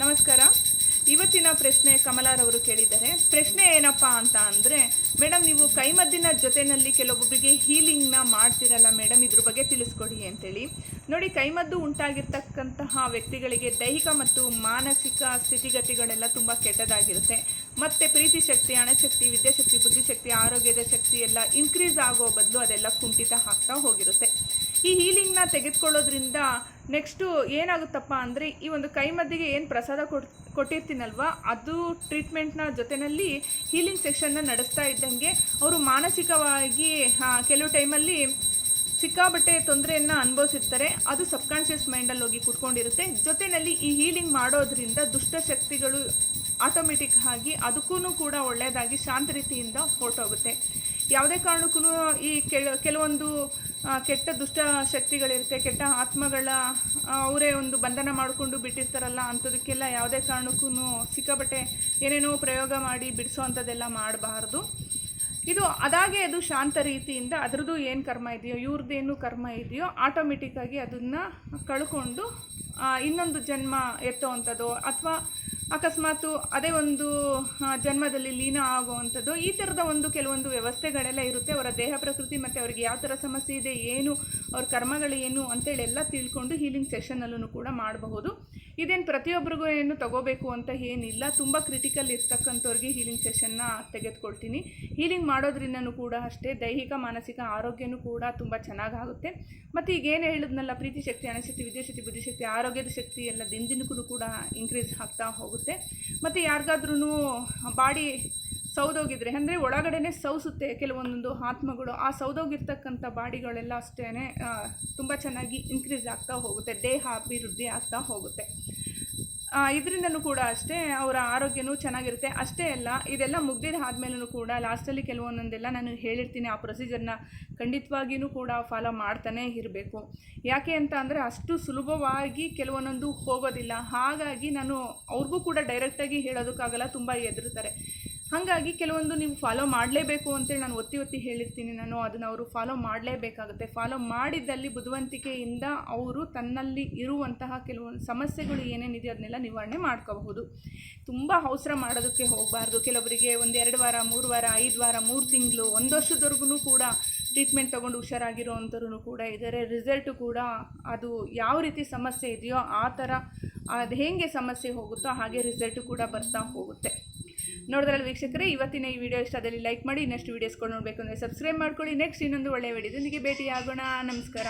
ನಮಸ್ಕಾರ. ಇವತ್ತಿನ ಪ್ರಶ್ನೆ ಕಮಲಾರವರು ಕೇಳಿದ್ದಾರೆ. ಪ್ರಶ್ನೆ ಏನಪ್ಪಾ ಅಂತ ಅಂದರೆ ಮೇಡಮ್ ನೀವು ಕೈಮದ್ದಿನ ಜೊತೆನಲ್ಲಿ ಕೆಲವೊಬ್ಬರಿಗೆ ಹೀಲಿಂಗ್ನ ಮಾಡ್ತಿರಲ್ಲ ಮೇಡಮ್ ಇದ್ರ ಬಗ್ಗೆ ತಿಳಿಸ್ಕೊಡಿ ಅಂತೇಳಿ. ನೋಡಿ, ಕೈಮದ್ದು ಉಂಟಾಗಿರ್ತಕ್ಕಂತಹ ವ್ಯಕ್ತಿಗಳಿಗೆ ದೈಹಿಕ ಮತ್ತು ಮಾನಸಿಕ ಸ್ಥಿತಿಗತಿಗಳೆಲ್ಲ ತುಂಬ ಕೆಟ್ಟದಾಗಿರುತ್ತೆ. ಮತ್ತು ಪ್ರೀತಿ ಶಕ್ತಿ ಹಣಶಕ್ತಿ ವಿದ್ಯಾಶಕ್ತಿ, ಬುದ್ಧಿಶಕ್ತಿ, ಆರೋಗ್ಯದ ಶಕ್ತಿ ಎಲ್ಲ ಇನ್ಕ್ರೀಸ್ ಆಗೋ ಬದಲು ಅದೆಲ್ಲ ಕುಂಠಿತ ಆಗ್ತಾ ಹೋಗಿರುತ್ತೆ. ಈ ಹೀಲಿಂಗ್ನ ತೆಗೆದುಕೊಳ್ಳೋದ್ರಿಂದ ನೆಕ್ಸ್ಟು ಏನಾಗುತ್ತಪ್ಪ ಅಂದರೆ ಈ ಒಂದು ಕೈಮದ್ದಿಗೆ ಏನು ಪ್ರಸಾದ ಕೊಡ್, ಕೊಟ್ಟಿರ್ತೀನಲ್ವ, ಅದು ಟ್ರೀಟ್ಮೆಂಟ್ನ ಜೊತೆಯಲ್ಲಿ ಹೀಲಿಂಗ್ ಸೆಕ್ಷನ್ನ ನಡೆಸ್ತಾ ಇದ್ದಂಗೆ ಅವರು ಮಾನಸಿಕವಾಗಿ ಕೆಲವು ಟೈಮಲ್ಲಿ ಸಿಕ್ಕಾಬಟ್ಟೆ ತೊಂದರೆಯನ್ನು ಅನುಭವಿಸಿರ್ತಾರೆ. ಅದು ಸಬ್ಕಾನ್ಷಿಯಸ್ ಮೈಂಡಲ್ಲಿ ಹೋಗಿ ಕುತ್ಕೊಂಡಿರುತ್ತೆ. ಜೊತೆಯಲ್ಲಿ ಈ ಹೀಲಿಂಗ್ ಮಾಡೋದ್ರಿಂದ ದುಷ್ಟಶಕ್ತಿಗಳು ಆಟೋಮೆಟಿಕ್ ಆಗಿ ಅದಕ್ಕೂ ಕೂಡ ಒಳ್ಳೆಯದಾಗಿ ಶಾಂತ ರೀತಿಯಿಂದ ಹೊರಟೋಗುತ್ತೆ. ಯಾವುದೇ ಕಾರಣಕ್ಕೂ ಈ ಕೆಲ, ಕೆಲವೊಂದು ಕೆಟ್ಟ ದುಷ್ಟ ಶಕ್ತಿಗಳಿರುತ್ತೆ, ಕೆಟ್ಟ ಆತ್ಮಗಳ ಅವರೇ ಒಂದು ಬಂಧನ ಮಾಡಿಕೊಂಡು ಬಿಟ್ಟಿರ್ತಾರಲ್ಲ ಅಂಥದಕ್ಕೆಲ್ಲ ಯಾವುದೇ ಕಾರಣಕ್ಕೂ ಸಿಕ್ಕಾಪಟ್ಟೆ ಏನೇನೋ ಪ್ರಯೋಗ ಮಾಡಿ ಬಿಡಿಸೋ ಅಂಥದ್ದೆಲ್ಲ ಮಾಡಬಾರ್ದು. ಇದು ಅದಾಗೆ ಅದು ಶಾಂತ ರೀತಿಯಿಂದ ಅದರದ್ದು ಏನು ಕರ್ಮ ಇದೆಯೋ ಇವ್ರದ್ದೇನು ಕರ್ಮ ಇದೆಯೋ ಆಟೋಮೆಟಿಕ್ಕಾಗಿ ಅದನ್ನು ಕಳ್ಕೊಂಡು ಇನ್ನೊಂದು ಜನ್ಮ ಎತ್ತೋ ಅಂಥದ್ದು ಅಥವಾ ಅಕಸ್ಮಾತು ಅದೇ ಒಂದು ಜನ್ಮದಲ್ಲಿ ಲೀನ ಆಗುವಂಥದ್ದು, ಈ ಥರದ ಒಂದು ಕೆಲವೊಂದು ವ್ಯವಸ್ಥೆಗಳೆಲ್ಲ ಇರುತ್ತೆ. ಅವರ ದೇಹ ಪ್ರಕೃತಿ ಮತ್ತು ಅವರಿಗೆ ಯಾವ ಥರ ಸಮಸ್ಯೆ ಇದೆ, ಏನು, ಅವ್ರ ಕರ್ಮಗಳು ಏನು ಅಂತೇಳಿ ಎಲ್ಲ ತಿಳ್ಕೊಂಡು ಹೀಲಿಂಗ್ ಸೆಷನಲ್ಲೂ ಕೂಡ ಮಾಡಬಹುದು. ಇದೇನು ಪ್ರತಿಯೊಬ್ಬರಿಗೂ ಏನು ತಗೋಬೇಕು ಅಂತ ಏನಿಲ್ಲ. ತುಂಬ ಕ್ರಿಟಿಕಲ್ ಇರ್ತಕ್ಕಂಥವ್ರಿಗೆ ಹೀಲಿಂಗ್ ಸೆಷನ್ನ ತೆಗೆದುಕೊಳ್ತೀನಿ. ಹೀಲಿಂಗ್ ಮಾಡೋದ್ರಿಂದನೂ ಕೂಡ ಅಷ್ಟೇ, ದೈಹಿಕ, ಮಾನಸಿಕ ಆರೋಗ್ಯನೂ ಕೂಡ ತುಂಬ ಚೆನ್ನಾಗಾಗುತ್ತೆ. ಮತ್ತು ಈಗ ಏನು ಹೇಳಿದ್ನಲ್ಲ, ಪ್ರೀತಿ ಶಕ್ತಿ ಅಣಶಕ್ತಿ ವಿದ್ಯಾಶಕ್ತಿ ಬುದ್ಧಿಶಕ್ತಿ ಆರೋಗ್ಯದ ಶಕ್ತಿ ಎಲ್ಲ ದಿನ ದಿನಕ್ಕೂ ಕೂಡ ಇನ್ಕ್ರೀಸ್ ಆಗ್ತಾ ಹೋಗುತ್ತೆ. ಮತ್ತು ಯಾರಿಗಾದ್ರೂ ಬಾಡಿ ಸೌದೋಗಿದ್ರೆ, ಅಂದರೆ ಒಳಗಡೆನೆ ಸೌಸುತ್ತೆ ಕೆಲವೊಂದೊಂದು ಆತ್ಮಗಳು, ಆ ಸೌದೋಗಿರ್ತಕ್ಕಂಥ ಬಾಡಿಗಳೆಲ್ಲ ಅಷ್ಟೇ ತುಂಬ ಚೆನ್ನಾಗಿ ಇನ್ಕ್ರೀಸ್ ಆಗ್ತಾ ಹೋಗುತ್ತೆ, ದೇಹ ಅಭಿವೃದ್ಧಿ ಆಗ್ತಾ ಹೋಗುತ್ತೆ. ಇದರಿಂದನೂ ಕೂಡ ಅಷ್ಟೇ ಅವರ ಆರೋಗ್ಯನೂ ಚೆನ್ನಾಗಿರುತ್ತೆ. ಅಷ್ಟೇ ಅಲ್ಲ, ಇದೆಲ್ಲ ಮುಗ್ದಿದ ಆದಮೇಲೂ ಕೂಡ ಲಾಸ್ಟಲ್ಲಿ ಕೆಲವೊಂದೊಂದೆಲ್ಲ ನಾನು ಹೇಳಿರ್ತೀನಿ, ಆ ಪ್ರೊಸೀಜರ್ನ ಖಂಡಿತವಾಗಿಯೂ ಕೂಡ ಫಾಲೋ ಮಾಡ್ತಾನೇ ಇರಬೇಕು. ಯಾಕೆ ಅಂತ ಅಂದರೆ ಅಷ್ಟು ಸುಲಭವಾಗಿ ಕೆಲವೊಂದೊಂದು ಹೋಗೋದಿಲ್ಲ. ಹಾಗಾಗಿ ನಾನು ಅವ್ರಿಗೂ ಕೂಡ ಡೈರೆಕ್ಟಾಗಿ ಹೇಳೋದಕ್ಕಾಗಲ್ಲ, ತುಂಬ ಎದುರುತ್ತಾರೆ ಹಾಗಾಗಿ ಕೆಲವೊಂದು ನೀವು ಫಾಲೋ ಮಾಡಲೇಬೇಕು ಅಂತೇಳಿ ನಾನು ಒತ್ತಿ ಒತ್ತಿ ಹೇಳಿರ್ತೀನಿ ನಾನು, ಅದನ್ನು ಅವರು ಫಾಲೋ ಮಾಡಲೇಬೇಕಾಗುತ್ತೆ. ಫಾಲೋ ಮಾಡಿದ್ದಲ್ಲಿ ಬುದ್ಧಿವಂತಿಕೆಯಿಂದ ಅವರು ತನ್ನಲ್ಲಿ ಇರುವಂತಹ ಕೆಲವೊಂದು ಸಮಸ್ಯೆಗಳು ಏನೇನಿದೆ ಅದನ್ನೆಲ್ಲ ನಿವಾರಣೆ ಮಾಡ್ಕೋಬಹುದು. ತುಂಬ ಅವಸರ ಮಾಡೋದಕ್ಕೆ ಹೋಗಬಾರ್ದು. ಕೆಲವರಿಗೆ ಒಂದು ಎರಡು ವಾರ, ಮೂರು ವಾರ, ಐದು ವಾರ, ಮೂರು ತಿಂಗಳು, ಒಂದು ವರ್ಷದವರೆಗೂ ಕೂಡ ಟ್ರೀಟ್ಮೆಂಟ್ ತೊಗೊಂಡು ಹುಷಾರಾಗಿರೋ ಅಂಥವ್ರು ಕೂಡ ಇದ್ದಾರೆ ರಿಸಲ್ಟು ಕೂಡ ಅದು ಯಾವ ರೀತಿ ಸಮಸ್ಯೆ ಇದೆಯೋ ಆ ಥರ, ಅದು ಹೇಗೆ ಸಮಸ್ಯೆ ಹೋಗುತ್ತೋ ಹಾಗೆ ರಿಸಲ್ಟು ಕೂಡ ಬರ್ತಾ ಹೋಗುತ್ತೆ. ನೋಡಿದ್ರಲ್ಲ ವೀಕ್ಷಕರೇ, ಇವತ್ತಿನ ಈ ವಿಡಿಯೋ ಇಷ್ಟ ಅದರಲ್ಲಿ ಲೈಕ್ ಮಾಡಿ, ಇನ್ನಷ್ಟು ವೀಡಿಯೋಸ್ಗಳು ನೋಡಬೇಕು ಅಂದರೆ ಸಬ್ಸ್ಕ್ರೈಬ್ ಮಾಡ್ಕೊಳ್ಳಿ. ನೆಕ್ಸ್ಟ್ ಇನ್ನೊಂದು ಒಳ್ಳೆಯ ವಿಡಿಯೋದೊಂದಿಗೆ ಭೇಟಿಯಾಗೋಣ. ನಮಸ್ಕಾರ.